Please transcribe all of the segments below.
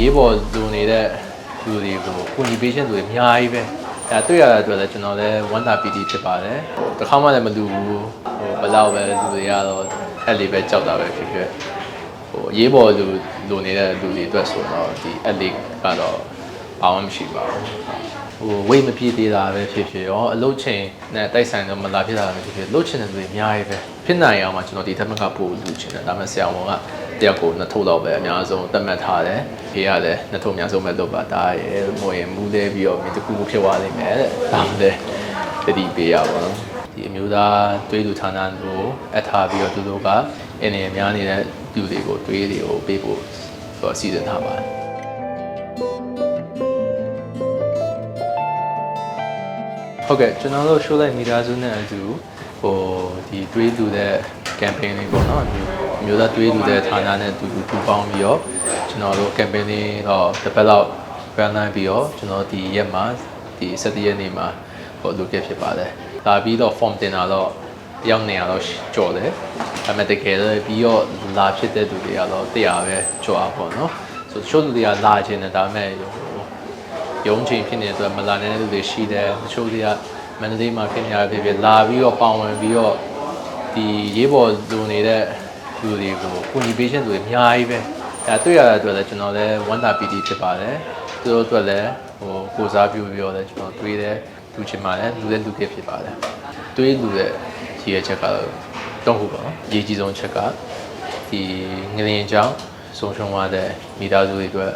ရေးပေါ်လိုနေတဲ့လူတွေကိုကုညီပေးခြင်းလူတွေအများကြီးပဲအဲတွေ့ရတဲ့အတွက်လည်းကျွန်တော်လည်းဝမ်းသာပီတိဖြစ်ပါတယ်ဟိုတစ်ခါမှလည်းမလူဘူးဟိုဘယ်တော့ပဲလူတွေကတော့အဲ့လေးပဲကြောက်တာပဲဖြစ်ဖြစ်ဟိုရေးပေါ်လူလိုနေတဲ့လူတွေအတွက်ဆိုတော့ဒီအဲ့လေးကတော့ဘာမှမရှိပါဘူး ဟိုဝိတ်မပြည့်သေးတာပဲဖြစ်ဖြစ်ရောအလုတ်ချိန်နဲ့တိုက်ဆိုင်တော့မလာဖြစ်တာပဲဖြစ်ဖြစ်လုတ်ချင်တဲ့လူတွေအများကြီးပဲဖြစ်နိုင်အောင်မှကျွန်တော်ဒီထက်မကပို့လူချင်တယ်ဒါပေမဲ့ဆရာဝန်ကတယောက်ကိုနှစ်ထုပ်တော့ပဲအများဆုံးသတ်မှတ်ထားတယ်ဖေကလည်းနှစ်ထုပ်အများဆုံးပဲလုပ်ပါဒါရဲ့မို့ရင်မူးလဲပြီးတော့မြင်တကူကူဖြစ်သွားလိမ့်မယ်တဲ့ဒါမှလည်းတတိပေးရပါတော့ဒီအမျိုးသားတွေးလူဌာနကိုအထားပြီးတော့သူတို့ကအင်းနေများနေတဲ့လူတွေကိုတွေးတွေကိုပေးဖို့ဟိုစီစဉ်ထားပါတယ် ဟုတ်ကဲ့ကျွန်တော်တို့ show လိုက်မိသားစုနဲ့အတူဟိုဒီတွေးသူတဲ့ campaign လေးပေါ့နော်အမျိုးအမျိုးသားတွေးသူတဲ့ဌာနနဲ့အတူတူပူးပေါင်းပြီးတော့ကျွန်တော်တို့ campaign လေးတော့တစ်ပတ်လောက် run လိုက်ပြီးတော့ကျွန်တော်ဒီရက်မှာဒီ17ရက်နေ့မှာဟိုလုပ်ခဲ့ဖြစ်ပါတယ်။ဒါပြီးတော့ form တင်တာတော့တယောက်နေရာတော့ကြော်တယ်။ဒါပေမဲ့တကယ်တော့ပြီးတော့လာဖြစ်တဲ့သူတွေကတော့တရားပဲကြော်အောင်ပေါ့နော်။ဆို show သူတွေကလာခြင်းနဲ့ဒါပေမဲ့ဟို ရုံးချိန်ဖြစ်နေတဲ့အတွက်မလာနိုင်တဲ့လူတွေရှိတယ်တချို့တွေကမန္တလေးမှာဖြစ်နေရဖြစ်ဖြစ်လာပြီးတော့ပေါဝင်ပြီးတော့ဒီရေးပေါ်လူနေတဲ့လူတွေကိုကုညီပေးခြင်းလူတွေအများကြီးပဲအဲတွေ့ရတဲ့အတွက်လည်းကျွန်တော်လည်းဝမ်းသာပီတိဖြစ်ပါတယ်သူတို့အတွက်လည်းဟိုကိုစားပြုပြီးတော့လည်းကျွန်တော်တွေးတယ်လူချင်ပါတယ်လူလည်းလူခဲ့ဖြစ်ပါတယ်တွေးလူတဲ့ရည်ရချက်ကတော့တော့ဟုတ်ပါတော့အရေးကြီးဆုံးချက်ကဒီငလျင်ကြောင့်ဆုံးရှုံးသွားတဲ့မိသားစုတွေအတွက်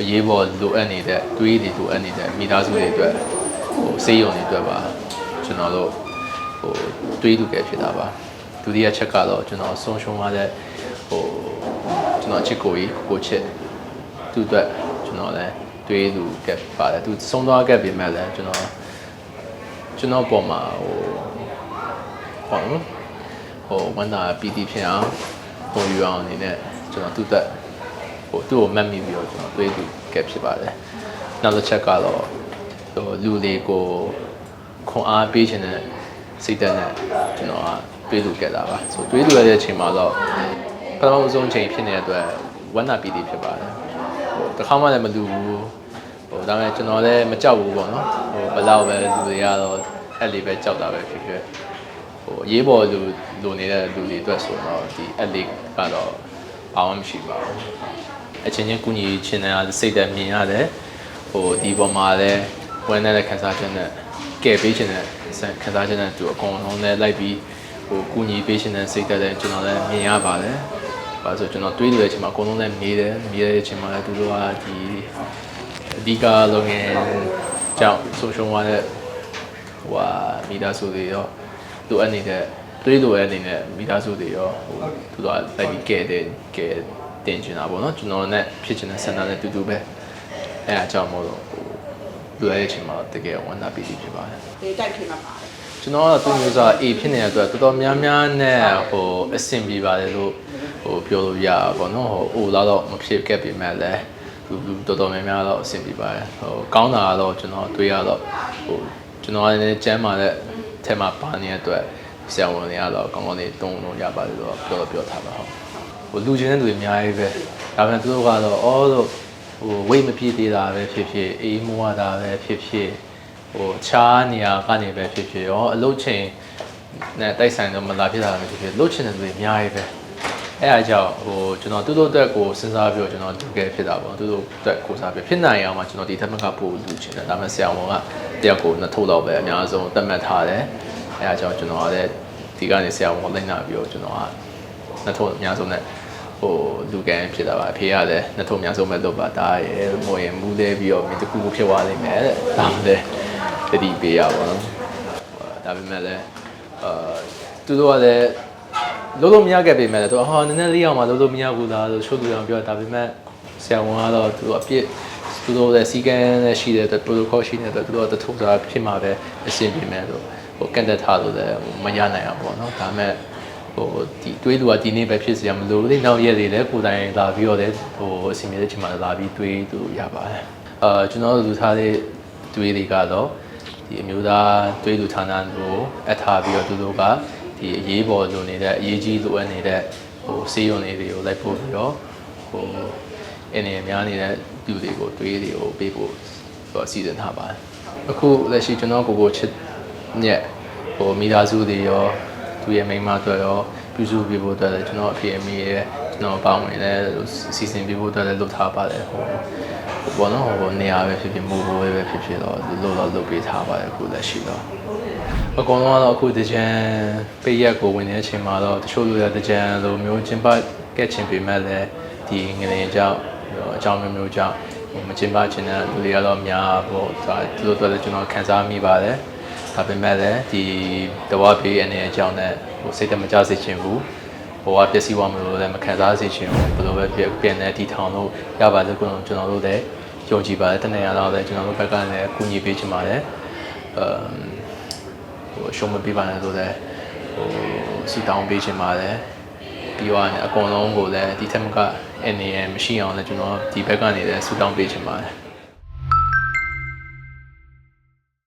အရေးပေါ်လိုအပ်နေတဲ့တွေးတွေလိုအပ်နေတဲ့မိသားစုတွေအတွက်ဟိုစေးရုံတွေအတွက်ပါကျွန်တော်တို့ဟိုတွေးလူခဲ့ဖြစ်တာပါဒုတိယချက်ကတော့ကျွန်တော်ဆုံးရှုံးသွားတဲ့ဟိုကျွန်တော်ချစ်ကိုကြီးကိုချစ်သူ့အတွက်ကျွန်တော်လည်းတွေးလူခဲ့ပါတယ်သူဆုံးသွားခဲ့ပြီမဲ့လည်းကျွန်တော်ကျွန်တော်ပုံမှာဟိုဟောနော်ဟိုဝန်တာပီတီဖြစ်အောင်ဟိုယူအောင်အနေနဲ့ကျွန်တော်သူ့အတွက် ဟိုသူ့ကိုမှတ်မိပြီးတော့ကျွန်တော်တွေးသူကဲဖြစ်ပါတယ်။နောက်တစ်ချက်ကတော့ဟိုလူလေးကိုခွန်အားပေးခြင်းနဲ့စိတ်ဓာတ်နဲ့ကျွန်တော်ကတွေးသူကဲတာပါ။ဆိုတွေးသူရတဲ့အချိန်မှာတော့ပထမဆုံးချိန်ဖြစ်နေတဲ့အတွက်ဝမ်းသာပီတိဖြစ်ပါတယ်။ဟိုတစ်ခါမှလည်းမလူဘူး။ဟိုဒါပေမဲ့ကျွန်တော်လည်းမကြောက်ဘူးပေါ့နော်။ဟိုဘယ်တော့ပဲလူတွေကတော့အဲ့လေးပဲကြောက်တာပဲဖြစ်ဖြစ်ဟိုအရေးပေါ်လူလူနေတဲ့လူတွေအတွက်ဆိုတော့ဒီအဲ့လေးကတော့ဘာမှမရှိပါဘူး။ အချင်းချင်းကုညီချင်တဲ့စိတ်သက်မြင်ရတယ်ဟိုဒီပေါ်မှာလည်းဝမ်းနေတဲ့ခန်းစားချက်နဲ့ကဲပေးချင်တဲ့ခန်းစားချက်နဲ့သူအကုန်လုံးလည်းလိုက်ပြီးဟိုကုညီပေးချင်တဲ့စိတ်သက်လည်းကျွန်တော်လည်းမြင်ရပါတယ်။ဘာလို့ဆိုကျွန်တော်တွေးလို့တဲ့အချိန်မှာအကုန်လုံးလည်းမေးတယ်မေးတဲ့အချိန်မှာလည်းသူတို့ကဒီအဓိကလုပ်ငန်းကြောင့်ဆုံးရှုံးသွားတဲ့ဟိုဟာမိသားစုတွေရောလိုအပ်နေတဲ့တွေးလိုရတဲ့အနေနဲ့မိသားစုတွေရောဟိုသူတို့ကလိုက်ပြီးကဲတယ်ကဲ တင်ချင်တာပေါ့နော်ကျွန်တော်နဲ့ဖြစ်ချင်တဲ့ဆန္ဒနဲ့တူတူပဲအဲအကြောင်းမို့လို့ဟိုလူရတဲ့အချိန်မှာတကယ်ဝမ်းသာပီတိဖြစ်ပါတယ်ဒေတိုက်ဖြစ်မှာပါတယ်ကျွန်တော်ကတော့သူမျိုးစား A ဖြစ်နေတဲ့အတွက်တော်တော်များများနဲ့ဟိုအဆင်ပြေပါတယ်လို့ဟိုပြောလို့ရပါဘောနော်ဟိုအိုလာတော့မဖြစ်ခဲ့ပေမဲ့လည်းလူလူတော်တော်များများတော့အဆင်ပြေပါတယ်ဟိုကောင်းတာကတော့ကျွန်တော်တွေးရတော့ဟိုကျွန်တော်လည်းကျမ်းမာတဲ့ထဲမှာပါနေတဲ့အတွက်ဆရာဝန်တွေကတော့ကောင်းကောင်းလေးတုံးလို့ရပါတယ်လို့ပြောတော့ပြောထားပါဟုတ် ဟိုလူချင်းတဲ့လူတွေအများကြီးပဲဒါပေမဲ့သူတို့ကတော့အော်လို့ဟိုဝိတ်မပြည့်သေးတာပဲဖြစ်ဖြစ်အေးမွားတာပဲဖြစ်ဖြစ်ဟိုခြားနေရာကနေပဲဖြစ်ဖြစ်ရောအလုတ်ချိန်နဲ့တိုက်ဆိုင်တော့မလာဖြစ်တာပဲဖြစ်ဖြစ်လုတ်ချင်တဲ့လူတွေအများကြီးပဲအဲအားကြောင့်ဟိုကျွန်တော်သူတို့အတွက်ကိုစဉ်းစားပြီးတော့ကျွန်တော်လုပ်ခဲ့ဖြစ်တာပေါ့သူတို့အတွက်ကိုစားပြီးဖြစ်နိုင်အောင်မှကျွန်တော်ဒီထက်မကပို့လူချင်တယ်ဒါပေမဲ့ဆရာဝန်ကတယောက်ကိုနှစ်ထုပ်တော့ပဲအများဆုံးသတ်မှတ်ထားတယ်အဲအားကြောင့်ကျွန်တော်ကလည်းဒီကနေဆရာဝန်ကိုလိုက်နာပြီးတော့ကျွန်တော်က နှစ်ထုံးအများဆုံးနဲ့ဟိုလူကန်ဖြစ်တာပါအဖေကလည်းနှစ်ထုံးအများဆုံးပဲလုပ်ပါဒါရဲ့မို့ရင်မူးလဲပြီးတော့မြင်တကူကူဖြစ်သွားလိမ့်မယ်တဲ့ဒါမှလည်းတတိပေးရပါတော့ဒါပေမဲ့လည်းအာသူတို့ကလည်းလုံးလုံးမရခဲ့ပေမဲ့လည်းသူကဟာနည်းနည်းလေးအောင်မှလုံးလုံးမရဘူးလားလို့ချို့သူအောင်ပြောဒါပေမဲ့ဆရာဝန်ကတော့သူတို့အပြစ်သူတို့လည်းစီကန်းနဲ့ရှိတဲ့ protocol ရှိနေတဲ့သူတို့ကတထုံစားဖြစ်မှာပဲအဆင်ပြေမယ်လို့ဟိုကန်တက်ထားလို့လည်းမရနိုင်အောင်ပေါ့နော်ဒါပေမဲ့ ဟိုဒီတွေးလူကဒီနေ့ပဲဖြစ်စရာမလိုဘူးလေနောက်ရက်တွေလည်းကိုယ်တိုင်လာပြီးတော့လည်းဟိုအစီအမံတဲ့ချိန်မှာလာပြီးတွေးသူရပါတယ်အာကျွန်တော်တို့လူထားတဲ့တွေးတွေကတော့ဒီအမျိုးသားတွေးလူဌာနကိုအထားပြီးတော့သူတို့ကဒီအရေးပေါ်လိုနေတဲ့အရေးကြီးလိုအပ်နေတဲ့ဟိုစေးရုံလေးတွေကိုလိုက်ပို့ပြီးတော့ဟိုအနေနဲ့များနေတဲ့လူတွေကိုတွေးတွေကိုပေးဖို့ဟိုစီစဉ်ထားပါတယ်အခုလက်ရှိကျွန်တော်ကိုကိုချစ်ညက်ဟိုမိသားစုတွေရော သူရဲ့မိန်းမတို့ရောပြုစုပေးဖို့အတွက်လည်းကျွန်တော်အဖေအမေရဲ့ကျွန်တော်ပေါင်းဝင်လည်းစီစဉ်ပေးဖို့အတွက်လည်းလုပ်ထားပါတယ်ဟိုဟိုဘောနော်ဟိုနေရာပဲဖြစ်ဖြစ်မူဘိုးပဲဖြစ်ဖြစ်တော့လို့တော့လုပ်ပေးထားပါတယ်အခုလက်ရှိတော့အကောင်လုံးကတော့အခုတကြံပေးရက်ကိုဝင်နေတဲ့အချိန်မှာတော့တချို့လူတွေတကြံလိုမျိုးကျင်းပကက်ချင်ပေမဲ့လည်းဒီငလင်ကြောင့်အကြောင်းမျိုးမျိုးကြောင့်မကျင်းပချင်တဲ့လူတွေကတော့များပေါ့ဒါသူတို့တို့လည်းကျွန်တော်ခံစားမိပါတယ် ဒါပေမဲ့လည်းဒီတဝါပေးအနေအကြောင်းနဲ့ဟိုစိတ်တမကြစေချင်ဘူးဘဝပျက်စီးသွားမလို့လည်းမခံစားစေချင်ဘူးဘယ်လိုပဲဖြစ်ပြန်တဲ့ဒီထောင်လို့ရပါစေကျွန်တော်ကျွန်တော်တို့လည်းယုံကြည်ပါတယ်တနေ့ရတော့လည်းကျွန်တော်တို့ဘက်ကလည်းအကူအညီပေးချင်ပါတယ်အမ်ဟိုရှုံးမပေးပါနဲ့ဆိုတော့ဟိုစီတောင်းပေးချင်ပါတယ်ပြီးတော့အကုန်လုံးကိုလည်းဒီထက်မကအနေရမရှိအောင်လည်းကျွန်တော်ဒီဘက်ကနေလည်းဆူတောင်းပေးချင်ပါတယ်